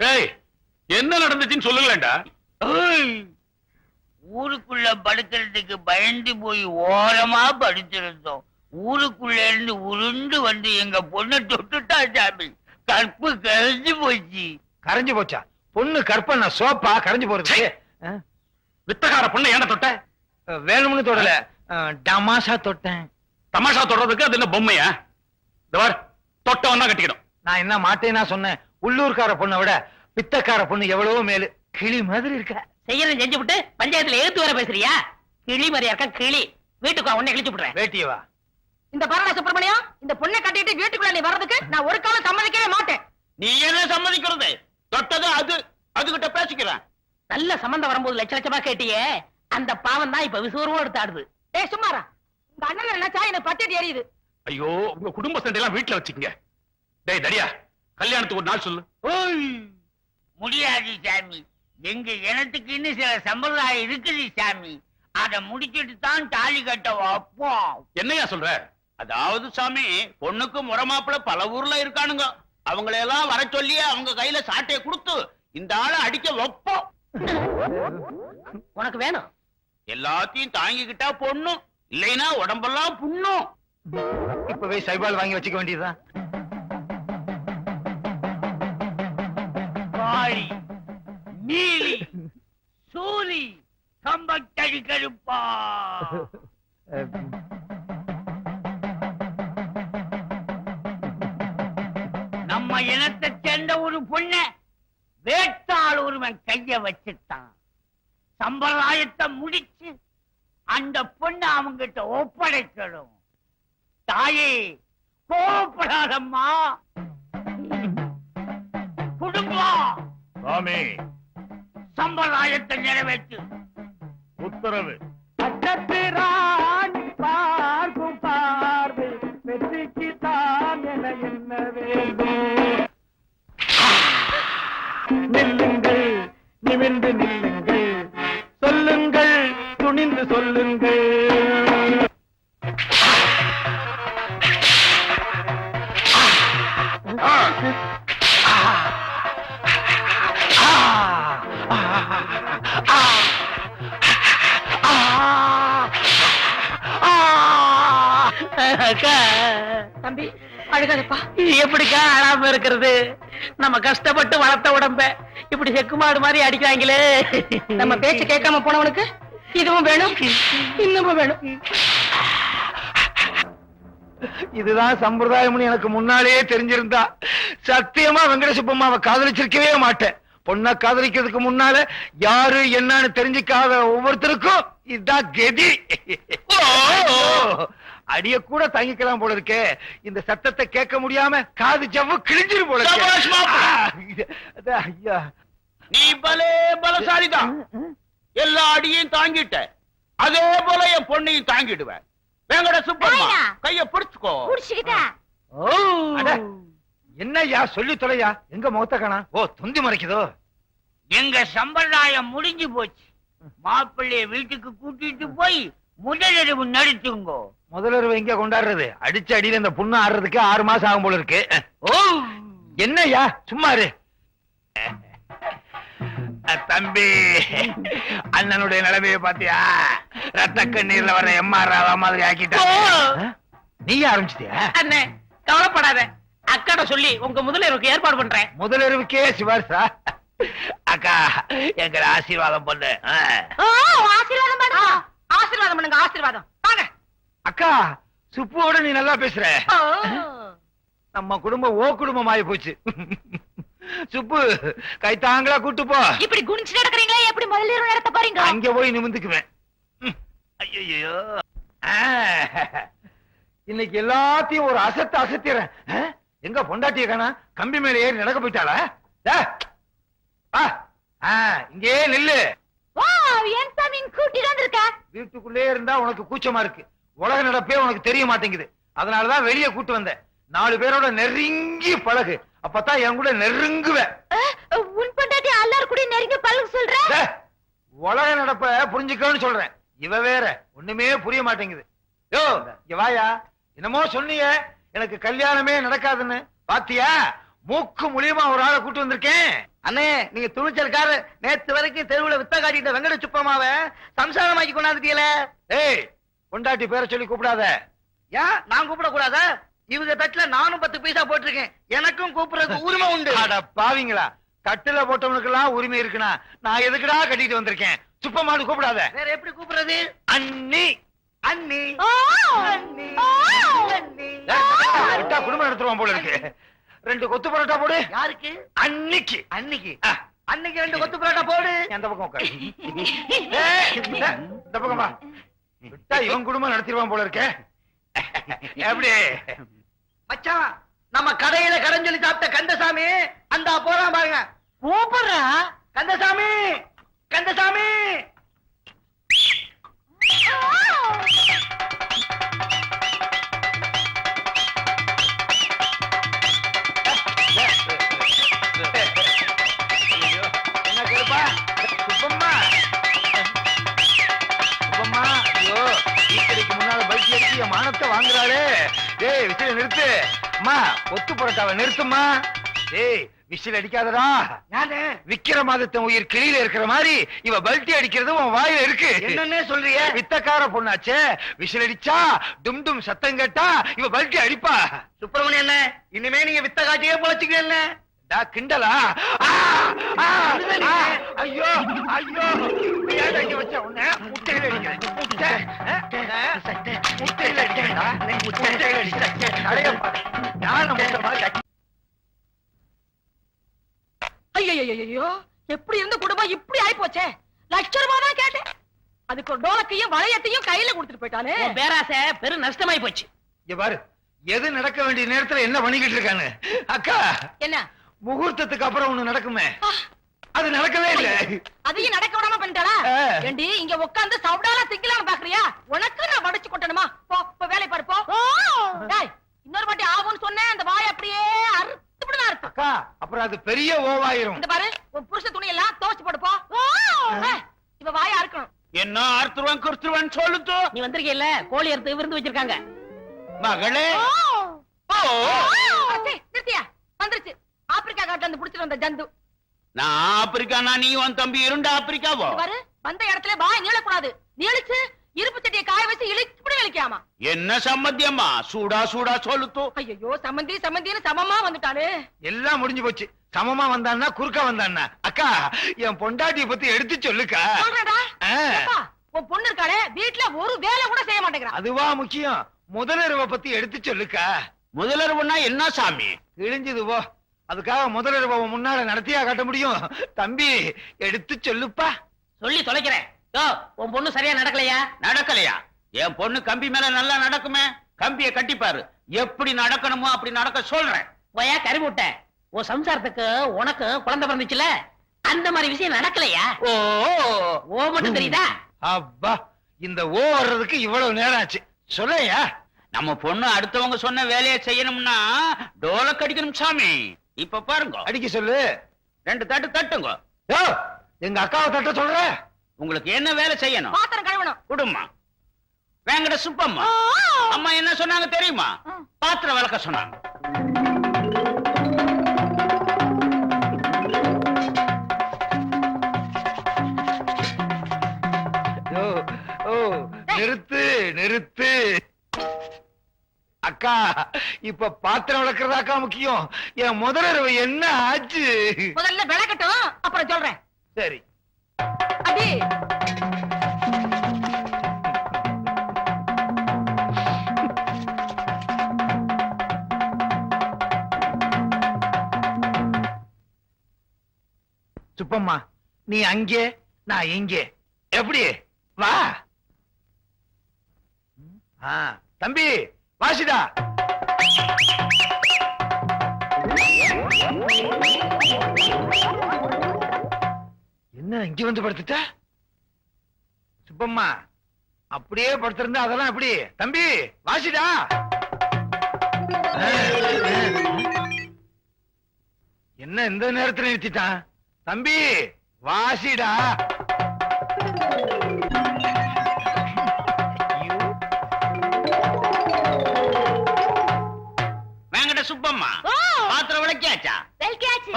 ஏய் என்ன நடந்துச்சுன்னு சொல்லுங்களேன்டா. ஏய், ஊருக்குள்ள படுக்கிறதுக்கு பயந்து போய் ஓரமா படுத்திருந்தோம். ஊருக்குள்ள இருந்து உருண்டு வந்து எங்க பொண்ணை தொட்டுட்டா சாமி. கற்பு கரைஞ்சு போச்சு. கரைஞ்சு போச்சா? பொண்ணு கற்பனை சோப்பா கரைஞ்சு போறது? வித்தகார பொண்ணை ஏன்டா தொட்ட? வேணும்னு தொடல. டமாஷா தொட்டேன். தமாஷா தொடறதுக்கு அது என்ன பொம்மையா? பார் தொட்டவன் தான் கட்டிக்கணும் நான் என்ன மாட்டேன்னா சொன்னேன். உள்ளூர்கார பொண்ணை விட பித்தக்கார பொண்ணு எவ்வளவோ மேலு. கிளி மாதிரி இருக்க. செய்யறது செஞ்சு விட்டு பஞ்சாயத்துல ஏத்து வர பேசுறியா? கிளி மாதிரியா இருக்க கிளி. வீட்டுக்கு உன்னை கிழிச்சு விடுறேன் வேட்டியவா இந்த பரவாயில்ல சுப்பிரமணியம். இந்த பொண்ணை கட்டிட்டு வீட்டுக்குள்ள நீ வர்றதுக்கு நான் ஒரு காலம் சம்மதிக்கவே மாட்டேன். நீ என்ன சம்மதிக்கிறது? தொட்டது அது. அதுகிட்ட பேசிக்கிறேன். நல்ல சம்பந்தம் வரும்போது லட்ச லட்சமா கேட்டியே. அந்த பாவம் தான் இப்ப விசுவரமும் எடுத்தாடுது ஏய் சும்மாரா. இந்த அண்ணன் நினைச்சா எனக்கு பத்திட்டு எரியுது ஐயோ உங்க குடும்ப சண்டையெல்லாம் வீட்டுல வச்சுக்கங்க. டேய் தடியா கல்யாணத்துக்கு ஒரு நாள் சொல்லு. ஓய், முடியாது சாமி. எங்க இனத்துக்குன்னு சில சம்பிரதாயம் இருக்குது சாமி. அத முடிச்சிட்டு தான் தாலி கட்ட வைப்போம். என்னையா சொல்ற? அதாவது சாமி பொண்ணுக்கு முறமாப்பிள பல ஊர்ல இருக்கானுங்க. அவங்களையெல்லாம் வர சொல்லி அவங்க கையில சாட்டையை கொடுத்து இந்த ஆளை அடிக்க வைப்போம். உனக்கு வேணும். எல்லாத்தையும் தாங்கிக்கிட்டா பொண்ணும். இல்லைன்னா உடம்பெல்லாம் புண்ணும். இப்பவே சைபால் வாங்கி வச்சுக்க வேண்டியதுதான் காளி நீலி சூரி கம்பத்தடி கழுப்பா. நம்ம இனத்தை சேர்ந்த ஒரு பொண்ண வேட்டாள் ஒருவன் கைய வச்சுட்டான். சம்பிரதாயத்தை முடிச்சு அந்த பொண்ணை அவங்கிட்ட ஒப்படைக்கணும். தாயே கோபப்படாதம்மா. குடும்பம் சாமி சம்பிரதாயத்தை நிறைவேற்று. உத்தரவு. தம்பி அழுகாதப்பா எப்படிக்கா அழாம இருக்கிறது நம்ம கஷ்டப்பட்டு வளர்த்த உடம்ப இப்படி செக்குமாடு மாதிரி அடிக்கிறாங்களே நம்ம பேச்சு கேட்காம போனவனுக்கு இதுவும் வேணும் இன்னமும் வேணும் இதுதான் சம்பிரதாயம்னு எனக்கு முன்னாலேயே தெரிஞ்சிருந்தா சத்தியமா வெங்கடசுப்பம்மாவை காதலிச்சிருக்கவே மாட்டேன் பொண்ணை காதலிக்கிறதுக்கு முன்னால யாரு என்னன்னு தெரிஞ்சுக்காத ஒவ்வொருத்தருக்கும் இதுதான் கதி. அடிய கூட தாங்கிக்கலாம் போல இருக்கே. இந்த சத்தத்தை கேட்க முடியாம காது ஜவ்வு கிழிஞ்சிரு போல ஐயா. நீ பலே பலசாலிதான் எல்லா அடியையும் தாங்கிட்ட. அதே போல என் பொண்ணையும் தாங்கிடுவேன். வேங்கட சுப்பம்மா. கைய பிடிச்சுக்கோ. புடிச்சுக்கிட்டா? அட, என்னய்யா சொல்லி தொலையா? எங்க முகத்த காணா? ஓ துந்தி மறைக்குதோ? எங்க சம்பிரதாயம் முடிஞ்சு போச்சு. மாப்பிள்ளைய வீட்டுக்கு கூட்டிட்டு போய் முதலிரவு நடத்துங்கோ முதல்வர் எங்க கொண்டாடுறது? அடிச்ச அடியில இந்த புண்ணு ஆடுறதுக்கு ஆறு மாசம் ஆகும் போல இருக்கு. ஓ. என்னய்யா சும்மா இரு. அஹ், தம்பி அண்ணனுடைய நிலைமைய பாத்தியா? ரத்த கண்ணீர்ல வர எம்ஆர் ராவா மாதிரி ஆக்கிட்டாங்க. அஹ், நீயே ஆரம்பிச்சிட்டியா அண்ணே கவலைப்படாத. அக்காட சொல்லி உங்க முதலியருக்கு ஏற்பாடு பண்றேன். முதலிரவுக்கே சிவாரிசா அக்கா எங்களை ஆசீர்வாதம் பண்ணு. ஆசீர்வாதம் பண்ணுங்க ஆசீர்வாதம் பண்ணுங்க ஆசீர்வாதம். வாங்க. அக்கா சுப்புவோட நீ நல்லா பேசுற. நம்ம குடும்பம் ஓ குடும்பம் ஆயி போச்சு. சுப்பு கைத்தாங்களா கூட்டு போ. இப்படி குனிச்சு நடக்கிறீங்களா? எப்படி முதல்ல இரவு நடத்த போறீங்க அங்க போய் நிமிந்துக்குவேன். ஐயோ இன்னைக்கு எல்லாத்தையும் ஒரு அசத்து அசத்திறேன்? எங்க பொண்டாட்டிய காணா கம்பி மேல ஏறி நடக்க போயிட்டாளா? இங்கே நில்லு. வீட்டுக்குள்ளே இருந்தா உனக்கு கூச்சமா இருக்கு. உலக நடப்பே உனக்கு தெரிய மாட்டேங்குது. அதனாலதான் வெளியே கூட்டு வந்தேன். நாலு பேரோட நெருங்கி பழகு. அப்பதான் என் கூட நெருங்குவேன் உன் பொண்டாட்டி எல்லாரும் கூட நெருங்கி பழக சொல்ற? டே, உலக நடப்ப புரிஞ்சுக்கன்னு சொல்றேன். இவ வேற. ஒண்ணுமே புரிய மாட்டேங்குது. யோ இங்க வாயா. என்னமோ சொன்னீங்க. எனக்கு கல்யாணமே நடக்காதுன்னு. பாத்தியா? மூக்கு மூலியமா ஒரு ஆளை கூட்டு வந்திருக்கேன். அண்ணே நீங்க துணிச்சல்காரு நேத்து வரைக்கும் தெருவுல வித்த காட்டிட்ட வெங்கட சுப்பமாவ சம்சாரமாக்கி கொண்டாந்துட்டீங்களே. ஏய் பொண்டாட்டி பேரை சொல்லி கூப்பிடாத. ஏன்? நான் கூப்பிட கூடாதா இவங்க தட்டுல நானும் பத்து பைசா போட்டிருக்கேன். எனக்கும் கூப்பிடுறதுக்கு உரிமை உண்டு. அட பாவிங்களா. கட்டுல போட்டவனுக்கெல்லாம் உரிமை இருக்குனா நான் எதுக்குடா கட்டிட்டு வந்திருக்கேன்? சுப்பமானு கூப்பிடாத. வேற எப்படி கூப்பிடுறது? அண்ணி. அண்ணி. ஓ! அண்ணி. விட்டா குடும்பம் நடத்துருவான் போல இருக்கு. ரெண்டு கொத்து பரோட்டா போடு. யாருக்கு? அன்னிக்கு. அன்னிக்கு. ஆ, அன்னைக்கு ரெண்டு கொத்து பரோட்டா போடு. அந்த பக்கம் உட்காரு. இந்த இந்த பக்கம் வா. விட்டா இவன் குடும்பம் நடத்திடுவான் போல இருக்கே. எப்படி? மச்சான் நம்ம கடையில கடன் சொல்லி சாப்பிட்ட கந்தசாமி அந்த போறான் பாருங்க. கூப்பிடுறா கந்தசாமி கந்தசாமி! ஈக்கடைக்கு முன்னால பல்கி அடிச்சு என் மானத்தை வாங்குறாளே டேய் விசில நிறுத்து. அம்மா ஒத்து புரட்டாவை நிறுத்துமா டேய் விசில் அடிக்காதடா. விக்கிரமாதித்தன் உயிர் கிளியில இருக்கிற மாதிரி இவ பல்ட்டி அடிக்கிறது உன் வாயில இருக்கு. என்னன்னே சொல்றிய? வித்தக்கார பொண்ணாச்சே. விசில் அடிச்சா டும் டும் சத்தம் கேட்டா இவ பல்ட்டி அடிப்பா. சுப்பிரமணியம் என்ன இனிமே நீங்க வித்த காட்டியே பொழைச்சுக்கல கிண்டலா? ஐயோ ஐயோ. ஐயோ எப்படி இருந்த குடும்பம் இப்படி ஆயி போச்சே லட்ச ரூபாய் தான் கேட்டேன். அதுக்கு ஒரு டோலக்கையும் வளையத்தையும் கையில கொடுத்துட்டு போயிட்டானே. பேராசை பெரும் நஷ்டமாயி போச்சு. இங்க பாரு எது நடக்க வேண்டிய நேரத்துல என்ன பண்ணிக்கிட்டு இருக்கானு? அக்கா என்ன? முகூர்த்தத்துக்கு அப்புறம் ஒண்ணு நடக்குமே. அது நடக்கவே இல்ல. அதையும் நடக்க விடாம பண்ணிட்டாளா. ஏண்டி இங்க உட்கார்ந்து சவுடால திங்கலாம்னு பாக்குறியா? உனக்கு நான் வடிச்சு கொட்டணுமா? போ போ வேலை பாரு போ. டேய், இன்னொரு வாட்டி ஆகும்னு சொன்னேன் அந்த வாய் அப்படியே அறுத்துப்படலாம் இருக்கு அக்கா அப்புறம் அது பெரிய ஓவாயிரும். இந்த பாரு உன் புருஷ துணி எல்லாம் துவச்சு போடு போ. இவ வாயா இருக்கணும் என்ன அறுத்துருவன் குறுத்துருவன் சொல்லுத்து நீ வந்திருக்கீல்ல கோழி அறுத்து விருந்து வச்சிருக்காங்க. மகளே. ஓ. நிறுத்தியா? வந்துருச்சு. ஆப்பிரிக்கா காட்டுல இருந்து புடிச்சிட்டு வந்த ஜந்து. நான் ஆப்பிரிக்கானா நீ உன் தம்பி இரண்டு ஆப்பிரிக்காவோ? பாரு வந்த இடத்துல வாய் நீளக்கூடாது. நீளிச்சு இருப்பு சட்டியை காய வச்சு இழிச்சு இழிக்காமா என்ன சம்மத்தியம்மா சூடா சூடா சொல்லுத்து. ஐயோ சம்மந்தி சம்மந்தின்னு சமமா வந்துட்டானே எல்லாம் முடிஞ்சு போச்சு. சமமா வந்தான்னா குறுக்கா வந்தான்னா. அக்கா என் பொண்டாட்டிய பத்தி எடுத்து சொல்லுக்கா. சொல்றேடா உன் பொண்ணு இருக்காளே வீட்டுல ஒரு வேலை கூட செய்ய மாட்டேங்கிறா. அதுவா முக்கியம். முதலிரவை பத்தி எடுத்து சொல்லுக்கா. முதலருவுன்னா என்ன சாமி? கிழிஞ்சது போ. அதுக்காக முதலிரவை முன்னால நடத்தியா காட்ட முடியும். தம்பி எடுத்து சொல்லுப்பா. சொல்லி தொலைக்கிறேன். யோ உன் பொண்ணு சரியா நடக்கலையா? நடக்கலையா? என் பொண்ணு கம்பி மேல நல்லா நடக்குமே? கம்பிய கட்டிப்பாரு. எப்படி நடக்கணுமோ அப்படி நடக்க சொல்றேன். போயா கறி உன் சம்சாரத்துக்கு உனக்கு குழந்தை பிறந்துச்சுல? அந்த மாதிரி விஷயம் நடக்கலையா? ஓ. ஓ மட்டும் தெரியுதா? அப்பா இந்த ஓ வர்றதுக்கு இவ்வளவு நேரம் ஆச்சு. சொல்லையா? நம்ம பொண்ணு அடுத்தவங்க சொன்ன வேலையை செய்யணும்னா டோல கடிக்கணும் சாமி. இப்ப பாருங்க. அடிக்க சொல்லு. ரெண்டு தட்டு தட்டுங்க. எங்க அக்காவை தட்ட சொல்ற? உங்களுக்கு என்ன வேலை செய்யணும்? பாத்திரம் கழுவணும். குடும்பம் வேங்கட சுப்பம்மா. அம்மா என்ன சொன்னாங்க தெரியுமா? பாத்திரம் விளக்க சொன்னாங்க. ஓ ஓ நிறுத்து நிறுத்து. அக்கா இப்ப பாத்திரம் விளக்குறதாக்கா முக்கியம். என் முதலிரவு என்ன ஆச்சு? முதல்ல விளக்கட்டும் அப்புறம் சொல்றேன். சரி. அடி. சுப்பம்மா நீ அங்கே நான் இங்கே. எப்படி? வா. தம்பி. வாசிடா என்ன இங்க வந்து படுத்துட்ட? சுப்பம்மா அப்படியே படுத்திருந்தா அதெல்லாம் எப்படி? தம்பி வாசிடா என்ன இந்த நேரத்துல நிறுத்திட்டான்? தம்பி வாசிடா.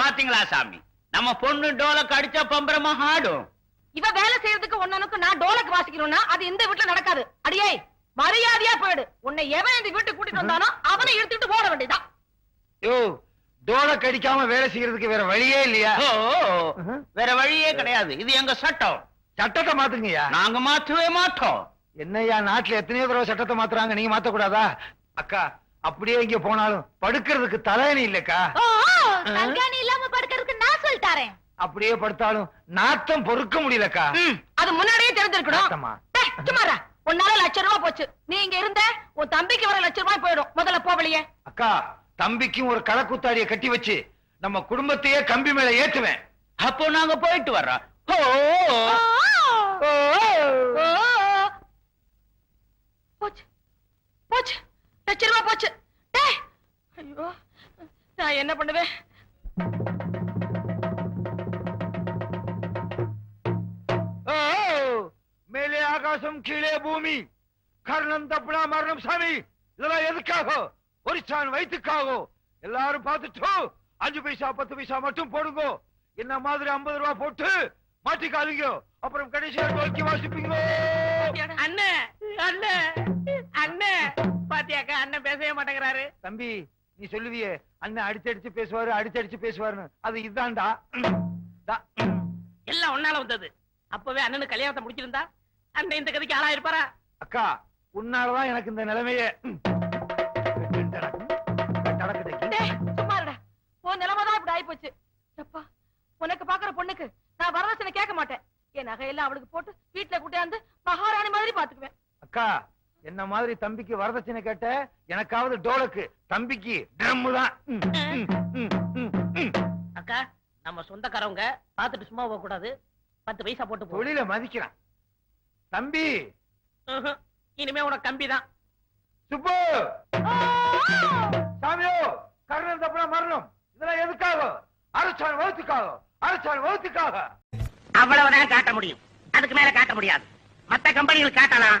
பாத்தீங்களா சாமி? நம்ம பொண்ணு டோலக்கு அடிச்சா பம்பரமா ஆடும். இவ வேலை செய்யறதுக்கு ஒன்னனுக்கு நான் டோலக் வாசிக்கணும்னா அது இந்த வீட்டுல நடக்காது. அடியே மரியாதையா போயிடு. உன்னை எவன் இந்த வீட்டுக்கு கூட்டிட்டு வந்தானோ அவனை இழுத்துட்டு போட வேண்டியதான் யோ டோல கடிக்காம வேலை செய்யறதுக்கு வேற வழியே இல்லையா? ஓ வேற வழியே கிடையாது. இது எங்க சட்டம். சட்டத்தை மாத்துங்கய்யா. நாங்க மாற்றவே மாட்டோம் என்னய்யா நாட்டுல எத்தனையோ தடவை சட்டத்தை மாத்துறாங்க. நீங்க மாத்த கூடாதா அக்கா அப்படியே இங்க போனாலும் படுக்கிறதுக்கு தலையணி இல்லக்கா. ஓ தங்காணி இல்லாம படுக்கிறதுக்கு நான் சொல்லிட்டாரேன் அப்படியே படுத்தாலும் நாத்தம் பொறுக்க முடியலக்கா? அது முன்னாடியே தெரிஞ்சிருக்கணும். சும்மாரா உன்னால லட்ச ரூபாய் போச்சு. நீ இங்க இருந்த உன் தம்பிக்கு வர லட்ச ரூபாய் போயிடும். முதல்ல போ வெளியே. அக்கா தம்பிக்கும் ஒரு களக்குத்தாடிய கட்டி வச்சு நம்ம குடும்பத்தையே கம்பி மேல ஏத்துவேன். அப்போ நாங்க போயிட்டு வர்றோம். ஓ! போச்சு போச்சு லட்ச ரூபாய் போச்சு டேய் ஐயோ நான் என்ன பண்ணுவேன். ஓ! மேலே ஆகாசம் கீழே பூமி. கர்ணம் தப்புனா மரணம் சாமி. இதெல்லாம் எதுக்காக? ஒரு சான் வயிற்றுக்காக எல்லாரும் பார்த்துட்டு அஞ்சு பைசா பத்து பைசா மட்டும் போடுங்க. என்ன மாதிரி ஐம்பது ரூபாய் போட்டு மாட்டிக்காதீங்க. அப்புறம் கடைசியா நோக்கி வாசிப்பீங்க அண்ணே அண்ணே அண்ணே. பாத்தியாக்கா அண்ணன் பேசவே மாட்டேங்கிறாரு. தம்பி நீ சொல்லுவியே அண்ணன் அடிச்சு அடிச்சு பேசுவாரு அடிச்சு அடிச்சு பேசுவாருன்னு. அது இதான்டா. தா. எல்லாம் ஒன்னால வந்தது. அப்பவே அண்ணனுக்கு கல்யாணத்தை முடிச்சிருந்தா அண்ணன் இந்த கதைக்கு ஆளா இருப்பாரா? அக்கா உன்னாலதான் எனக்கு இந்த நிலைமையே. உன் நிலைமைதான் இப்படி ஆயிப்போச்சு. எப்பா உனக்கு பாக்குற பொண்ணுக்கு நான் வரதட்சணை கேட்க மாட்டேன். என் நகையெல்லாம் அவளுக்கு போட்டு வீட்டுல கூட்டியாந்து மகாராணி மாதிரி பாத்துக்குவேன். அக்கா என்ன மாதிரி தம்பிக்கு வரதட்சணை கேட்ட? எனக்காவது டோலக்கு. தம்பிக்கு ட்ரம்மு தான். அக்கா நம்ம சொந்தக்காரவங்க பாத்துட்டு சும்மா போக கூடாது. பத்து பைசா போட்டு தொழில மதிக்கிறான். தம்பி. இனிமே உனக்கு கம்பி தான். சுப்பு. சாமியோ கர்ணன் தப்புனா மரணம். இதெல்லாம் எதுக்காக? அரசான் வகுத்துக்காக. அரசான் வகுத்துக்காக. அவ்வளவுதான் காட்ட முடியும். அதுக்கு மேல காட்ட முடியாது. மத்த கம்பெனிகள் காட்டலாம்.